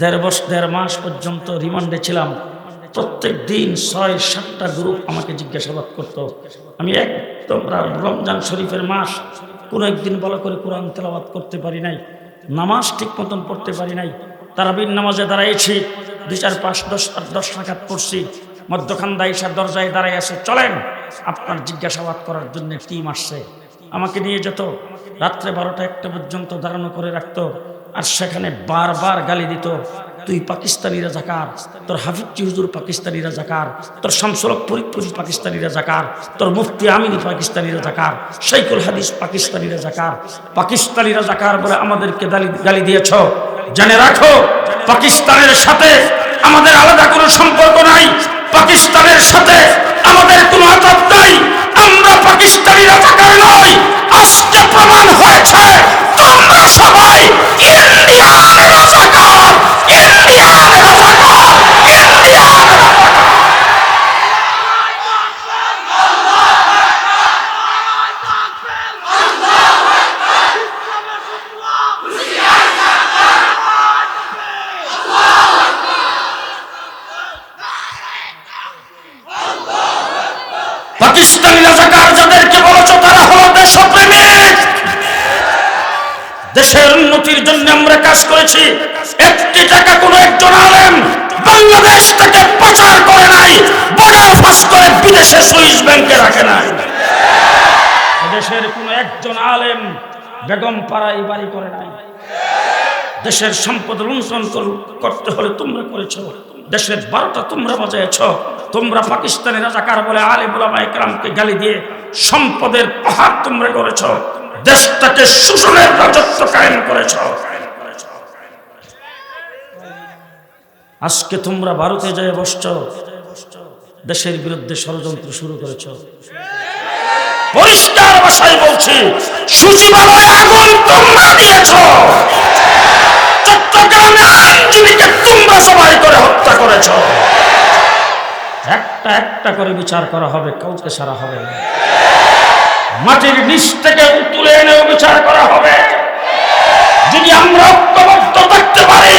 দেড় বছর দেড় মাস পর্যন্ত রিমান্ডে ছিলাম। প্রত্যেক দিন ছয়, সাতটা গ্রুপ আমাকে জিজ্ঞাসাবাদ করত। আমি একদম রমজান শরীফের মাস, কোনো একদিন ভালো করে কোরআন তেলাবাদ করতে পারি নাই, নামাজ ঠিক মতন পড়তে পারি নাই, তারাবির নামাজে দাঁড়াইছি, দুই চার পাঁচ, দশ দশ টাকাত পড়ছি মধ্যখান দাইসার দরজায় দাঁড়াই আছে, চলেন, আপনার জিজ্ঞাসাবাদ করার জন্য টিম আসছে। আমাকে নিয়ে যেত, রাত্রে বারোটা একটা পর্যন্ত দাঁড়ানো করে রাখতো আর সেখানে বারবার গালি দিত, তুই পাকিস্তানি রাজাকার, তোর হাফিজ হুজুর পাকিস্তানি রাজাকার, তোর শামসুলক ফরিদপুরি পাকিস্তানি রাজাকার, তোর মুফতি আমিনী পাকিস্তানি রাজাকার শৈকুল হাদিস পাকিস্তানি রাজাকার পাকিস্তানি রাজাকার বলে আমাদেরকে গালি দিয়েছ। জেনে রাখো, পাকিস্তানের সাথে আমাদের আলাদা কোনো সম্পর্ক নাই। পাকিস্তানের সাথে আমাদের কোনো আঘাত নাই। আমরা পাকিস্তানিরা থাকার নয়। আজকে প্রমাণ হয়েছে তোমরা সবাই ইন্ডিয়ার রাজাকার ইন্ডিয়ান রাজাকার ইন্ডিয়ান রাজাকার পাকিস্তানি রাজাকার যাদেরকে বলেছ তারা হলো দেশপ্রেমিক দেশের উন্নতির জন্য আমরা কাজ করেছি। একটি টাকা কোনো একজন আলেম বাংলাদেশ থেকে পাচার করে নাই, বর্ডার ফাঁস করে বিদেশে সুইস ব্যাংকে রাখে নাই। দেশের কোনো একজন আলেম বেগম পাড়াই বাড়ি করে নাই। দেশের সম্পদ লুণ্ঠন করতে হলে তোমরা করেছ। দেশের বারোটা তোমরা বাজাইছ তোমরা পাকিস্তানি রাজাকার বলে আলী বুলামা একরামকে গালি দিয়ে সম্পদের পাহাড় তোমরা করেছ দেশটাকে শোষণের রাজত্ব কায়েম করেছ। আজকে তোমরা ভারতে যায় বসছ, দেশের বিরুদ্ধে ষড়যন্ত্র শুরু করেছ। পরিষ্কার ভাষায় বলছি, সচিবালয়ে আগুন তোমরা দিয়েছ। চট্টগ্রামে আইনজীবীকে তোমরা সবাই করে হত্যা করেছ। একটা একটা করে বিচার করা হবে, কাউকে সারা হবে না। মাটির নিচ থেকে তুলে এনেও বিচার করা হবে। যদি আমরা ঐক্যবদ্ধ থাকতে পারি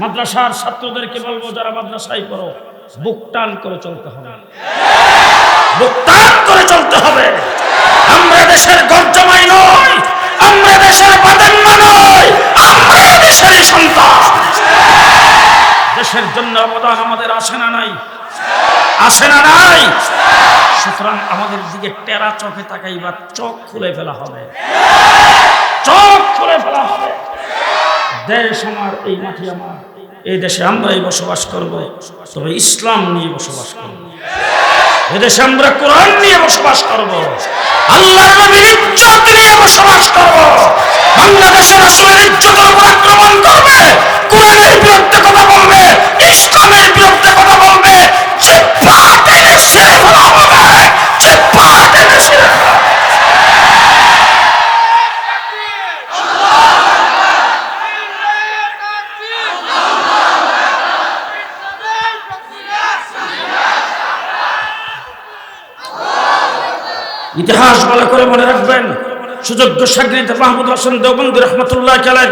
মাদ্রাসার ছাত্রদেরকে বলব, যারা মাদ্রাসায় করো বুক টান করে চলতে হবে। বুক টান করে চলতে হবে। আমরা দেশের গর্জমাই নই, আমরা দেশের আমরা দেশেরই সন্তান দেশের জন্য অবদান আমাদের আসে না নাই? আসে না নাই? সুতরাং আমাদের দিকে টেরা চোখে তাকাইবার চোখ খুলে ফেলা হবে। চোখ খুলে ফেলা হবে। দেশ আমার, এই মাটি আমার, এই দেশে আমরাই বসবাস করব। তবে ইসলাম নিয়ে বসবাস করব। এদেশে আমরা কোরআন নিয়ে বসবাস করব। আল্লাহর নবীর ইজ্জত নিয়ে বসবাস করব। বাংলাদেশের রাসূলের ইজ্জতের উপর আক্রমণ করবে, কোরআনের বিরুদ্ধে কথা বলবে, ইসলামের বিরুদ্ধে কথা বলবে ইতিহাস ভালো করে মনে রাখবেন। সুযোগ্য সাগরিদ মাহমুদ হাসান দেওবন্দি রহমতুল্লাহ খেলেন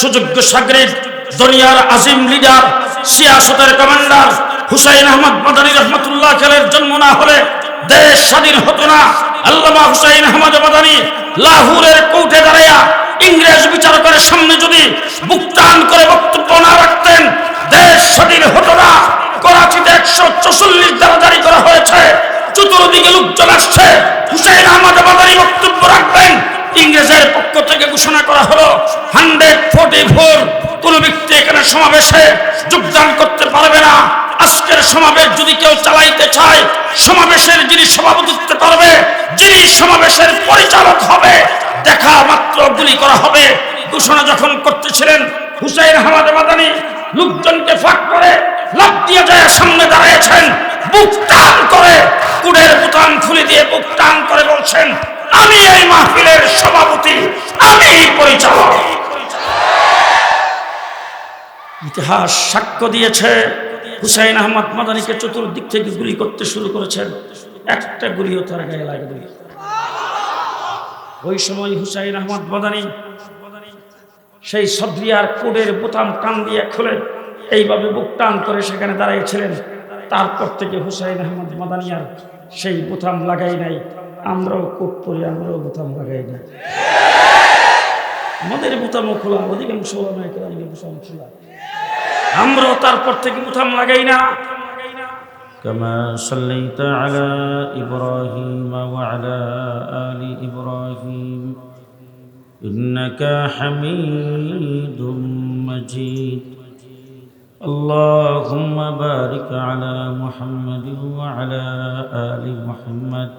সুযোগ্য সাগরিদ দুনিয়ার আজিম লিডার, সিয়াসতের কমান্ডার হুসাইন আহমদ মাদানী রহমতুল্লাহ খেলের জন্ম না হলে দেশ স্বাধীন হতো না। আল্লামা হুসাইন আহমদ মাদানী লাহোরের কোর্টে দাঁড়াইয়া ইংরেজ বিচারকের সামনে যদি বুক টান করে বক্তব্য না রাখতেন, দেশ স্বাধীন হতো না। করাচিতে একশো চৌচল্লিশ দ্বারা জারি করা হয়েছে। চতুর্দিকে লোকজন আসছে। হুসাইন আহমদ মাদানী বক্তব্য রাখবেন। ইংরেজের পক্ষ থেকে ঘোষণা করা হলো, হান্ড্রেড ফোর্টি ফোর, কোন ব্যক্তি এখানে সমাবেশে যোগদান করতে পারবে না। আজকের সমাবেশ যদি কেউ চালাইতে চায়, সমাবেশের যিনি সভাপতিত্ব করবে, যিনি সমাবেশের পরিচালক হবে, দেখা মাত্র গুলি করা হবে। ঘোষণা যখন করতেছিলেন, হুসাইন আহমদ মাদানী লোকজনকে ফাঁক করে লাভ দিয়ে যায়, সামনে দাঁড়িয়েছেন। বুক টান করে কুড়ের বুতাম খুলে দিয়ে বুক টান করে বলছেন, আমি এই মাহফিলের সভাপতি, আমি পরিচালক। ইতিহাস সাক্ষ্য দিয়েছে, হুসাইন আহমদ মাদানিকে চতুর্দিক থেকে গুলি করতে শুরু করেছেন একটা গুলিও তার গায়ে লাগে দুই ওই সময় হুসাইন আহমদ মাদানি সেই সদ্রিয়ার কোডের বোতাম টান দিয়ে খুলে এইভাবে বুক টান করে সেখানে দাঁড়িয়েছিলেন। তারপর থেকে হুসাইন আহমদ মাদানিয়ার সেই বোতাম লাগাই নাই আমরাও কোট পরি আমরাও বোতাম লাগাই নাই আমাদের বোতামও খোলা অধিকাংশ ওলামায়ে কেরামের বোতাম খোলা আমরাও তারপর থেকে বোতাম লাগাই না كما صليت على إبراهيم وعلى آل إبراهيم إنك حميد مجيد اللهم بارك على محمد وعلى آل محمد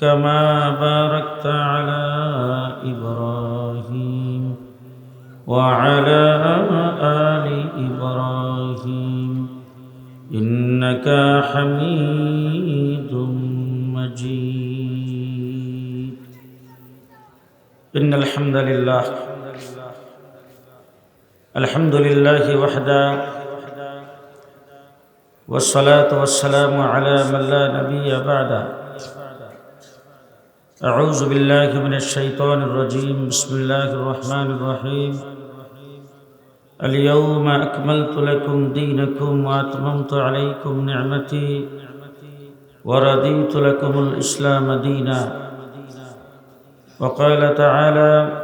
كما باركت على إبراهيم وعلى آل إبراهيم. إنك حميد مجيد. إن الحمد لله الحمد لله وحده والصلاة والسلام على من لا نبي بعده. أعوذ بالله من الشيطان الرجيم بسم الله الرحمن الرحيم. اليوم أكملت لكم دينكم وأتممت عليكم نعمتي ورضيت لكم الإسلام دينا. وقال تعالى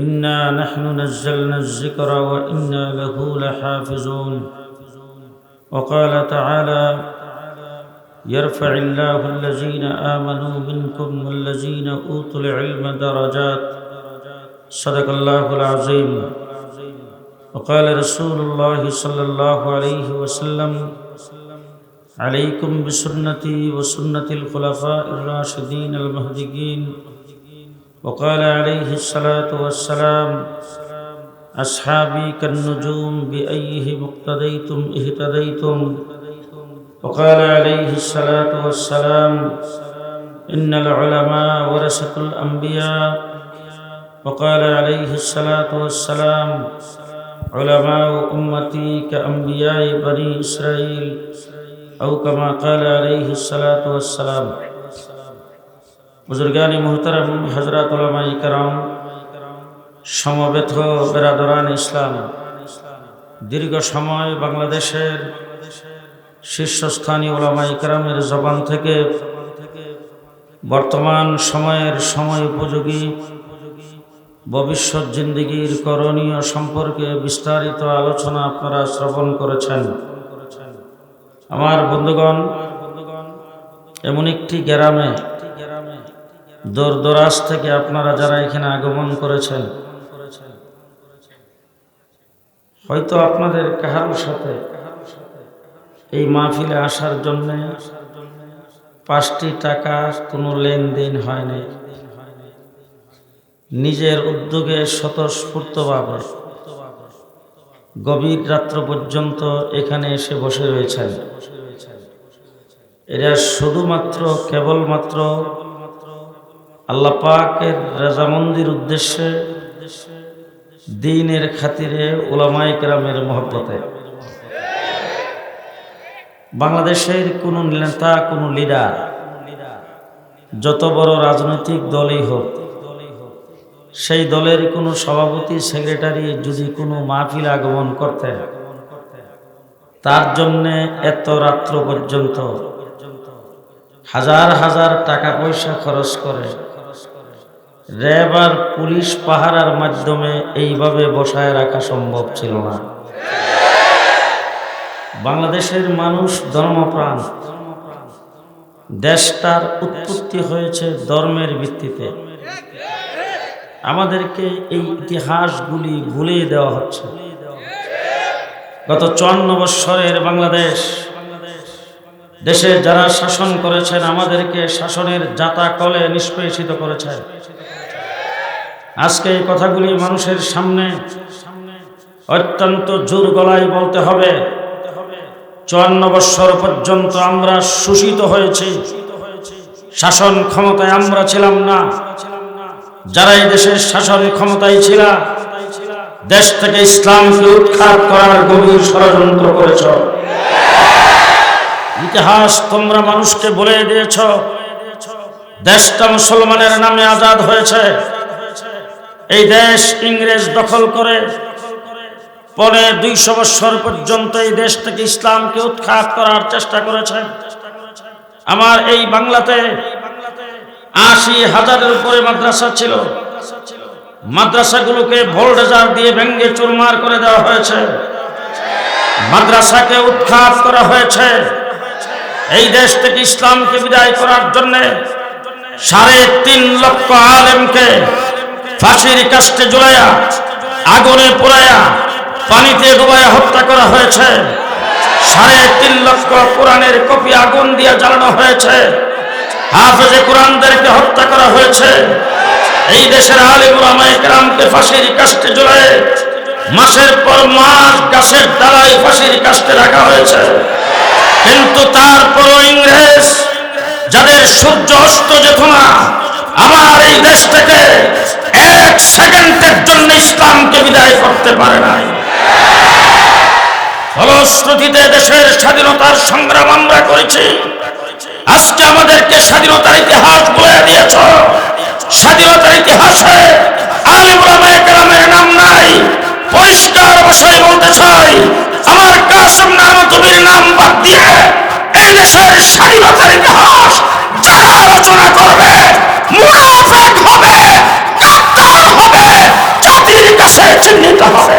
إنا نحن نزلنا الذكر وإنا له لحافظون. وقال تعالى يرفع الله الذين آمنوا منكم والذين أوتوا العلم درجات. صدق الله العظيم. وقال رسول الله صلى الله عليه وسلم عليكم بسنتي وسنة الخلفاء الراشدين المهديين وقال عليه الصلاة والسلام أصحابي كالنجوم بأيهم اقتديتم اهتديتم؟ وقال عليه الصلاة والسلام إن العلماء ورثة الأنبياء. وقال عليه الصلاة والسلام علماء أمتي كأنبياء بني إسرائيل. أو كما قال عليه الصلاة والسلام বুজুর্গানি মোহতারাম হজরত ওলামাই কারাম সমবেত বেরাদরান ইসলাম, দীর্ঘ সময় বাংলাদেশের শীর্ষস্থানীয় ওলামাই কারামের জবান থেকে বর্তমান সময়ের সময় উপযোগী, ভবিষ্যৎ জিন্দিগির করণীয় সম্পর্কে বিস্তারিত আলোচনা আপনারা শ্রবণ করেছেন। আমার বন্ধুগণ, এমন একটি গ্রামে দূর দরাজ থেকে আপনারা যারা এখানে আগমন করেছেন, হয়তো আপনাদের কাহার সাথে এই মাহফিলে আসার জন্য পাঁচটি টাকা কোনো লেনদেন হয়নি নিজের উদ্যোগে স্বতঃস্ফূর্তভাবে গভীর রাত্র পর্যন্ত এখানে এসে বসে রয়েছেন। এরা শুধুমাত্র, কেবলমাত্র আল্লাহ পাকের রাজামন্দির উদ্দেশ্যে দিনের খাতিরে ওলামাই কেরামের মহব্বতে। বাংলাদেশের কোনো নেতা, কোনো লিডার, যত বড় রাজনৈতিক দলই হোক, সেই দলের কোনো সভাপতি, সেক্রেটারি যদি কোনো মাহফিল আগমন করতেন, তার জন্যে এত রাত্র পর্যন্ত হাজার হাজার টাকা পয়সা খরচ করে র্যাব আর পুলিশ পাহারার মাধ্যমে এইভাবে বসায় রাখা সম্ভব ছিল না। বাংলাদেশের মানুষ ধর্মপ্রাণ। দেশটার উৎপত্তি হয়েছে ধর্মের ভিত্তিতে। আমাদেরকে এই ইতিহাসগুলি ভুলিয়ে দেওয়া হচ্ছে। গত চুয়ান্ন বৎসরের বাংলাদেশ, দেশে যারা শাসন করেছেন, আমাদেরকে শাসনের জাতা কলে নিষ্পেষিত করেছেন আজকে এই কথাগুলি মানুষের সামনে অত্যন্ত জোর গলায় বলতে হবে। চুয়ান্ন বৎসর পর্যন্ত আমরা শোষিত হয়েছি। শাসন ক্ষমতায় আমরা ছিলাম না। যারা এই দেশের শাসন ক্ষমতায় ছিল, দেশ থেকে ইসলামকে উৎখাত করার গভীর ষড়যন্ত্র করেছ। ইতিহাস তোমরা মানুষকে বলে দিয়েছ, দেশটা মুসলমানের নামে আজাদ হয়েছে। এই দেশ ইংরেজ দখল করে। পরে দুইশো বৎসর পর্যন্ত এই দেশ থেকে ইসলামকে উৎখাত করার চেষ্টা করেছে। আমার এই বাংলাতে আশি হাজারের উপরে মাদ্রাসা ছিল। মাদ্রাসাগুলোকে ভোল্ডেজার দিয়ে ভেঙ্গে চুরমার করে দেওয়া হয়েছে। মাদ্রাসাকে উৎখাত করা হয়েছে। এই দেশ থেকে ইসলামকে বিদায় করার জন্য সাড়ে তিন লক্ষ আলেমকে ফাঁসির কাস্টে জোড়াইয়া, আগুনে পোড়াইয়া, পানিতে ডুবাইয়া হত্যা করা হয়েছে। সাড়ে তিন লক্ষ কোরআনের কপি আগুন দিয়ে জ্বালানো হয়েছে। হাফেজে কোরআনদেরকে হত্যা করা হয়েছে। এই দেশের আলিম ওলামায়ে কেরামকে ফাঁসির কাস্টে জোড়ায়, মাসের পর মাস গাছের ডালায় ফাঁসির কাস্টে রাখা হয়েছে। কিন্তু তারপরও ইংরেজ, যাদের সূর্য অস্ত যেত না আমার এই দেশ থেকে এক সেকেন্ডের জন্য ইসলামকে বিদায় করতে পারে নাই। ফলশ্রুতিতে দেশের স্বাধীনতার সংগ্রাম আমরা করেছি। আজকে আমাদেরকে স্বাধীনতার ইতিহাস বলে দিয়েছ। স্বাধীনতার ইতিহাসে আলিম ওলামায়ে কেরামের নাম নাই। পরিষ্কার ভাষায় বলতে চাই, আমার কাসম নানতুবির নাম বাদ দিয়ে এই দেশের স্বাধীনতার ইতিহাস যারা রচনা করবে, মুনাফেক হবে। হবে। জাতির কাছে চিহ্নিত হবে।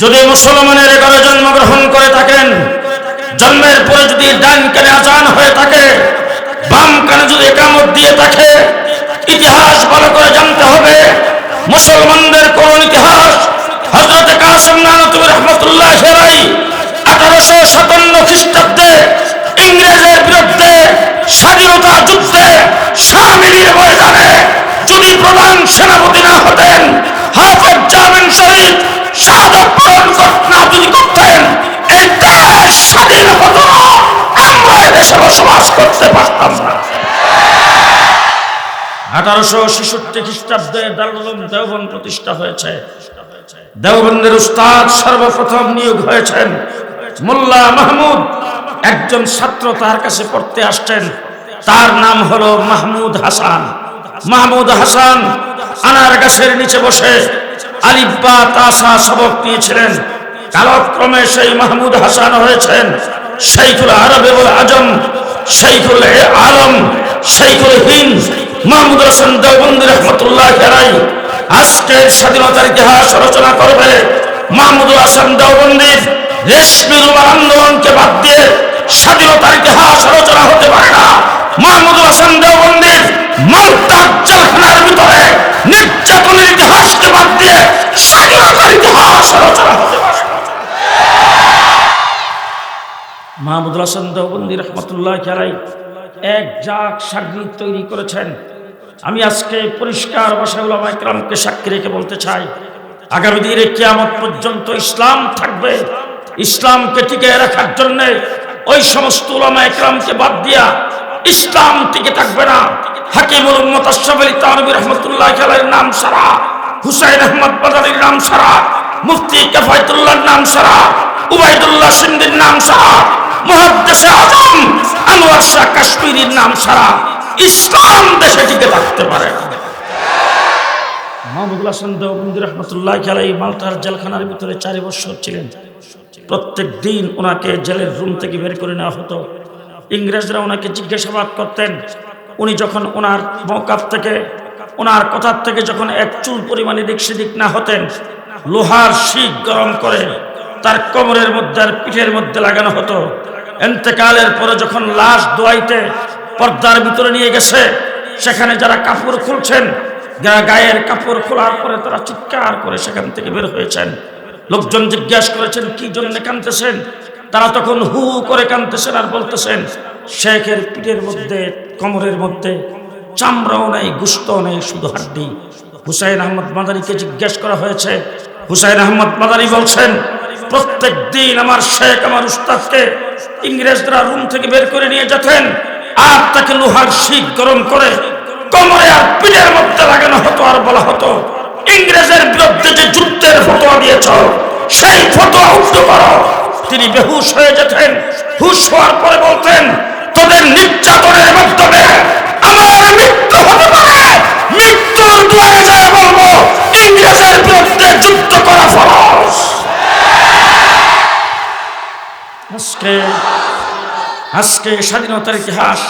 যদি মুসলমানের ঘরে জন্মগ্রহণ করে থাকেন, জন্মের পরে যদি ডান কানে আজান হয়ে থাকে, বাম কানে যদি একামত দিয়ে থাকে, ইতিহাস ভালো করে জানতে হবে। মুসলমানদের কোন ইতিহাস হজরত কাসম নানতুর রহমতুল্লাহ হেরাই আঠারোশো সাতান্ন খ্রিস্টাব্দে ইংরেজের বিরুদ্ধে স্বাধীনতা যুদ্ধে সামিলির ময়দানে যদি প্রধান সেনাপতি না হতেন, হাফেজ জামিন শরীফ শাহাদত বরণ না যদি করতেন, এই দেশ স্বাধীন হতো, আমরা এদেশে বসবাস করতে পারতাম না। আঠারোশো ছেষট্টি খ্রিস্টাব্দে দারুল উলুম দেওবন্দ প্রতিষ্ঠা হয়েছে। দেওবন্দের উস্তাদ সর্বপ্রথম নিয়োগ হয়েছেন মোল্লা মাহমুদ। একজন ছাত্র তার কাছে পড়তে আসছেন। তার নাম হলো মাহমুদ হাসান। মাহমুদ হাসান আনার গাছের নিচে বসে আলিব্বা তাসা সবক নিয়েছিলেন। কালক্রমে সেই মাহমুদ হাসান হয়েছেন। শাইখুল আরবেবুল আজম শাইখুল আলম, শাইখুল হিন্দ মাহমুদ হাসান দেওবন্দি রহমতুল্লাহ খেরাই আজকের স্বাধীনতার ইতিহাস রচনা করবে মাহমুদুল হাসান দেওবন্দির রেশমি রুমাল আন্দোলনকে বাদ দিয়ে স্বাধীনতার ইতিহাস রচনা হতে পারে না। মাহমুদুল হাসান দেওবন্দির মালটার জেলখানার ভিতরে নির্যাতনের ইতিহাসকে বাদ দিয়ে স্বাধীনতার ইতিহাস রচনা হতে পারে মাহমুদুল হাসান দেওবন্দি রহমতুল্লাহ খেলাই এক জাক সাগরিদ তৈরি করেছেন। আমি আজকে পরিষ্কার উলামা ইকরামকে সাক্ষী রেখে বলতে চাই, আগামী দিনে কিয়ামত পর্যন্ত ইসলাম থাকবে। ইসলামকে টিকে রাখার জন্য ওই সমস্ত ইকরামকে বাদ দিয়া ইসলাম টিকে থাকবে না। হাকিমুল আশরাফ আলী তানবী রহমতুল্লাহ খেলার নাম সারা, হুসাইন আহমদ বাদারির নাম সারা, মুফতি কাফায়তুল্লাহর নাম সারা উবাইদুল্লাহ সিন্দির নাম সারা মুহাদ্দিসে আজম নাম সারা ইসলাম দেশে টিকে থাকতে পারে না। মাহমুদুল হাসান খেলাই মালটার জেলখানার ভিতরে চারি বছর ছিলেন। প্রত্যেক দিন ওনাকে জেলের রুম থেকে বের করে নেওয়া হতো। ইংরেজরা ওনাকে জিজ্ঞাসাবাদ করতেন। উনি যখন ওনার মৌকাপ থেকে, ওনার কথার থেকে যখন এক চুল পরিমাণে দিক সেদিক না হতেন, লোহার শিক গরম করে তার কোমরের মধ্যে আর পিঠের মধ্যে লাগানো হতো। এন্তেকালের পরে যখন লাশ দোয়াইতে পর্দার ভিতরে নিয়ে গেছে, সেখানে যারা কাপড় খুলছেন, যারা গায়ের কাপড় খোলার পরে তারা চিৎকার করে সেখান থেকে বের হয়েছেন। লোকজন জিজ্ঞাসা করেছেন, কি জন্য কাঁদতেছেন? তারা তখন হু করে কাঁদতেছেন আর বলতেছেন, শেখের পিঠের মধ্যে, কোমরের মধ্যে চামড়াও নেই গুস্ত নেই, শুধু হাড্ডি। হুসাইন আহমদ মাদারিকে জিজ্ঞেস করা হয়েছে। হুসাইন আহমদ মাদারি বলছেন, প্রত্যেক দিন আমার শেখ, আমার উস্তাদকে ইংরেজরা রুম থেকে বের করে নিয়ে যেতেন। আর তাকে লোহার শীত গরম করে কোমরে আর পিঠের মধ্যে লাগানো হতো আর বলা হতো, ইংরেজের বিরুদ্ধে যে যুদ্ধের ফতোয়া দিয়েছ, সেই ফতোয়া উল্টো করো। তিনি বেহুশ হয়ে যেতেন, হুশ হওয়ার পরে বলতেন, তোদের নির্যাতনের মাধ্যমে আমার মৃত্যু হতে পারে। মৃত্যুর দুয়ারে যায় বলব, ইংরেজের বিরুদ্ধে যুদ্ধ করা ফরজ। আজকে আজকে স্বাধীনতার ইতিহাস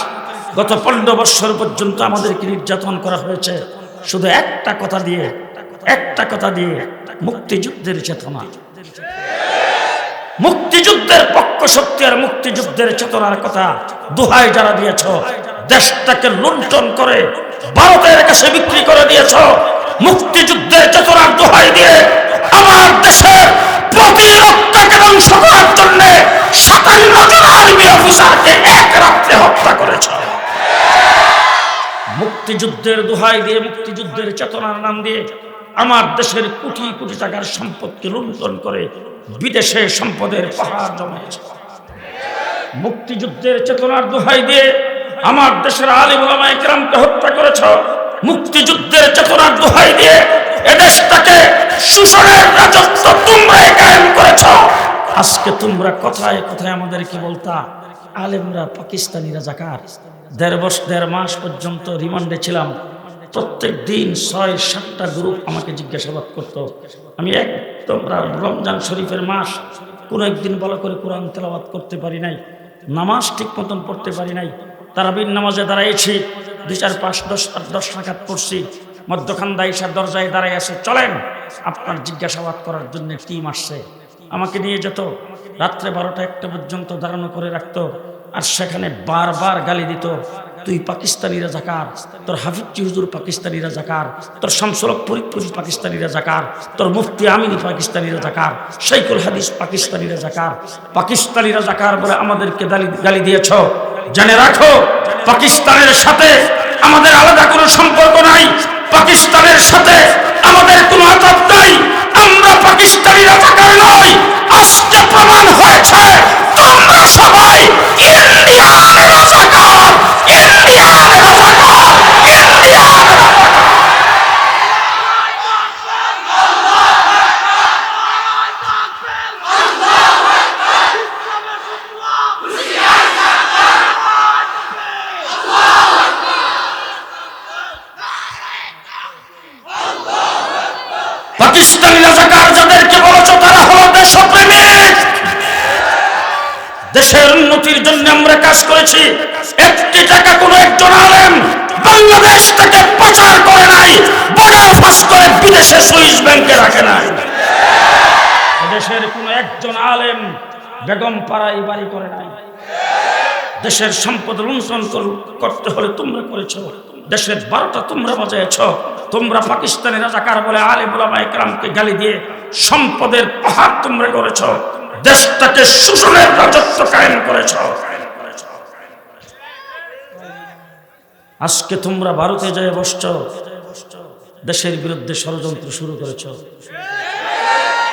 গত পনেরো বৎসর পর্যন্ত আমাদেরকে নির্যাতন করা হয়েছে। শুধু একটা কথা দিয়ে, একটা কথা দিয়ে মুক্তিযুদ্ধের চেতনা। মুক্তিযুদ্ধের পক্ষ শক্তি আর মুক্তিযুদ্ধের চেতনার কথা দোহাই যারা দিয়েছ, দেশটাকে লুণ্ঠন করে, ভারতের কাছে বিক্রি করে দিয়েছ মুক্তিযুদ্ধের চেতনার দোহাই দিয়ে আমার দেশের প্রতিরক্ষাকে ধ্বংস করার জন্য সাতান্ন জন আর্মি অফিসারকে এক রাত্রে হত্যা করেছ মুক্তিযুদ্ধের দোহাই দিয়ে, মুক্তিযুদ্ধের চেতনার নাম দিয়ে আমার দেশের কোটি কোটি টাকার সম্পদকে লুণ্ঠন করে বিদেশে সম্পদের পাহাড় জমেছে মুক্তিযুদ্ধের চেতনার দোহাই দিয়ে আমার দেশের আলিম ওলামা ইকরামকে হত্যা করেছ। মুক্তিযুদ্ধের চেতনার দোহাই দিয়ে এদেশটাকে শোষণের রাজত্ব তোমরাই কায়েম করেছ। আজকে তোমরা কথায় কথায় আমাদের কি বলতা, আলেমরা পাকিস্তানি রাজাকার। দেড় বছর দেড় মাস পর্যন্ত রিমান্ডে ছিলাম। প্রত্যেক দিন ছয়, সাতটা গ্রুপ আমাকে জিজ্ঞাসাবাদ করতো। আমি একদম রমজান শরীফের মাস, কোনো একদিন ভালো করে কোরআন তেলাবাদ করতে পারি নাই, নামাজ ঠিক মতন পড়তে পারি নাই, তারাবির নামাজে দাঁড়াইছি, দুই চার পাঁচ, দশ দশ টাকাত পড়ছি, মধ্যখান দাইসার দরজায় দাঁড়াই আছে, চলেন, আপনার জিজ্ঞাসাবাদ করার জন্য টিম আসছে। আমাকে নিয়ে যেত, রাত্রে বারোটা একটা পর্যন্ত দাঁড়ানো করে রাখতো। আর সেখানে বারবার গালি দিত, তুই পাকিস্তানিরা জাকার তোর হাফিজ হুজুর পাকিস্তানিরা জাকার তোর শামসুলক ফরিদপুরি পাকিস্তানিরা জাকার তোর মুফতি আমিনী পাকিস্তানিরা জাকার শাইকুল হাদিস পাকিস্তানিরা জাকার পাকিস্তানিরা জাকার বলে আমাদেরকে গালি গালি দিয়েছ। জেনে রাখো, পাকিস্তানের সাথে আমাদের আলাদা কোনো সম্পর্ক নাই। পাকিস্তানের সাথে আমাদের কোনো আঘাত নাই। আমরা পাকিস্তানি রাজাকার নই। আজকে প্রমাণ হয়েছে তোমরা সবাই India দেশের উন্নতির জন্য আমরা কাজ করেছি। একটি টাকা কোনো একজন আলেম বাংলাদেশ থেকে প্রচার করে নাই, বর্ডার ফাঁস করে বিদেশে সুইস ব্যাংকে রাখে নাই। দেশের কোনো একজন আলেম বেগম পাড়াই বাড়ি করে নাই। দেশের সম্পদ লুণ্ঠন করতে হলে তোমরা করেছ। দেশের বারোটা তোমরা বাজাইছ তোমরা পাকিস্তানি রাজাকার বলে আলী বুলামা একরামকে গালি দিয়ে সম্পদের পাহাড় তোমরা করেছ দেশটাকে শোষণের রাজত্ব কায়েম করেছ। আজকে তোমরা ভারতে যায় বসছ, দেশের বিরুদ্ধে ষড়যন্ত্র শুরু করেছ।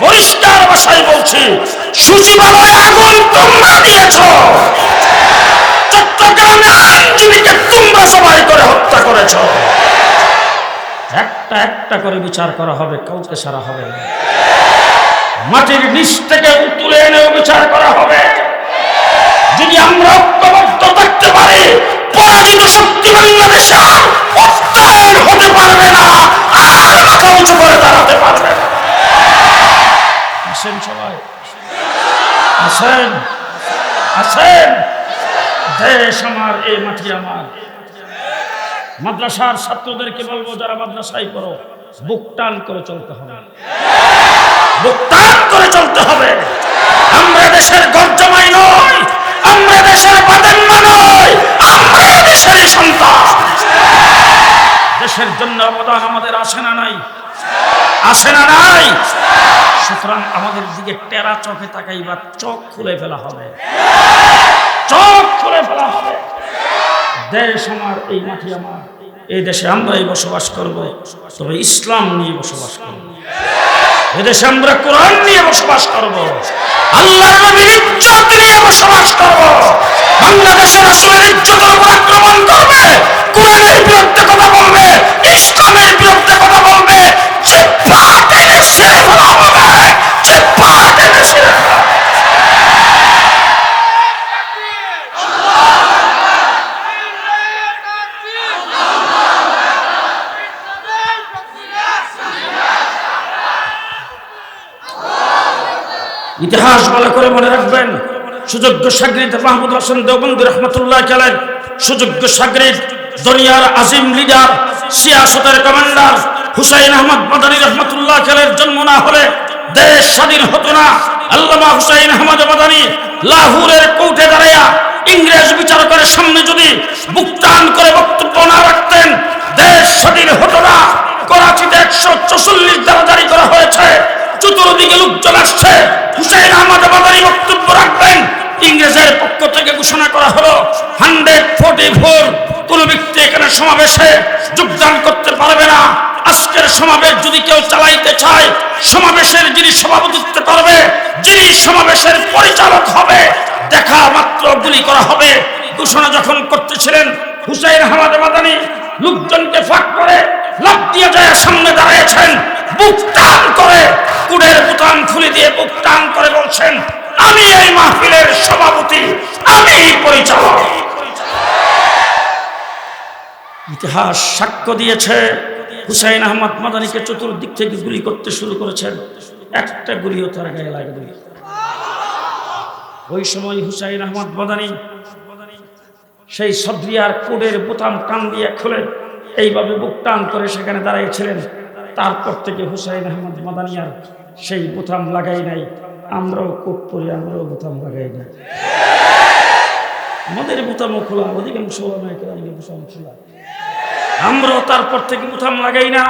পরিষ্কার ভাষায় বলছি, সচিবালয়ে আগুন তোমরা দিয়েছ। চট্টগ্রামে আইনজীবীকে তোমরা সবাই করে হত্যা করেছ। একটা একটা করে বিচার করা হবে, কাউকে সারা হবে না। মাটির নিচ থেকে তুলে এনে বিচার করা হবে। যদি আমরা ঐক্যবদ্ধ থাকতে পারি পরাজিত শক্তি আর হতে পারবে না, আর মাথা উঁচু করে দাঁড়াতে পারবে না। আসেন সবাই। আসেন। আসেন। দেশ আমার এই মাটি আমার। মাদ্রাসার ছাত্রদেরকে বলব, যারা মাদ্রাসায় করো বুক টান করে চলতে হবে। বুক করে চলতে হবে। আমরা দেশের গর্জমাই নয় আমরা দেশের বাদেম্মা নয় আমরা দেশের সন্তান। দেশের জন্য অবদান আমাদের আসে না নাই? আসে না নাই? সুতরাং আমাদের দিকে টেরা চোখে তাকাইবার চোখ খুলে ফেলা হবে। চোখ খুলে ফেলা হবে। দেশ আমার, এই মাটি আমার। এই দেশে আমরাই বসবাস করব, তবে ইসলাম নিয়ে বসবাস করব। এদেশে আমরা কোরআন নিয়ে বসবাস করব। আল্লাহ নবীর ইজ্জত নিয়ে বসবাস করব। বাংলাদেশের আসলের ইজ্জতের উপর করবে কোরআনের বিরুদ্ধে কথা বলবে ইসলামের বিরুদ্ধে কথা বলবে যে পাটে দেশে ফেলা হবে যে পাটে দেশে ইতিহাস ভালো করে মনে রাখবেন, সুযোগ্য সাগরিদ মাহমুদ হোসেন দেওবন্দি রহমতুল্লাহ খেলেন সুযোগ্য সাগরিদ দুনিয়ার আজিম লিডার, সিয়াসতের কমান্ডার, হুসাইন আহমদ মাদানী রহমতুল্লাহ খেলের জন্ম না হলে দেশ স্বাধীন হতো না। আল্লামা হুসাইন আহমদ মাদানী লাহোরের কোর্টে দাঁড়াইয়া ইংরেজ বিচারকের সামনে যদি বুক টান করে বক্তব্য না রাখতেন, দেশ স্বাধীন হতো না। করাচিতে একশো চৌচল্লিশ দ্বারা জারি করা হয়েছে। চতুর্দিকে লোকজন আসছে। হুসাইন আহমদ মাদানী বক্তব্য রাখবেন। ইংরেজের পক্ষ থেকে ঘোষণা করা হলো, হান্ড্রেড ফোর্টি ফোর কোন ব্যক্তি এখানে সমাবেশে যোগদান করতে পারবে না। আজকের সমাবেশ যদি কেউ চালাইতে চায়, সমাবেশের যিনি সভাপতিত্ব করবে, যিনি সমাবেশের পরিচালক হবে, দেখা মাত্র গুলি করা হবে। ঘোষণা যখন করতেছিলেন, হুসাইন আহমদ মাদানী লোকজনকে ফাঁক করে বুক টান করে, কুড়ের বোতাম খুলে দিয়ে বুক টান করে বলছেন, আমি মাহফিলের সভাপতি, আমি ইতিহাস সাক্ষ্য দিয়েছে, হুসাইন আহমদ মাদানীকে চতুর্দিক থেকে গুলি করতে শুরু করেছেন। একটা গুলিও তার গায়ে লাগবে ওই সময় হুসাইন আহমদ মাদানী সেই সদ্রিয়ার কোডের বোতাম টান দিয়ে খুলে এইভাবে বুক টান করে সেখানে দাঁড়িয়েছিলেন তারপর থেকে হুসাইন আহমদ মাদানিয়ার সেই বোথাম লাগাই নাই। আমরাও কোট পরি, আমরাও বোথাম লাগাই নাই। আমাদের বোতামও খোলা, অধিকাংশ বোতাম খোলা। আমরাও তারপর থেকে বোথাম লাগাই না।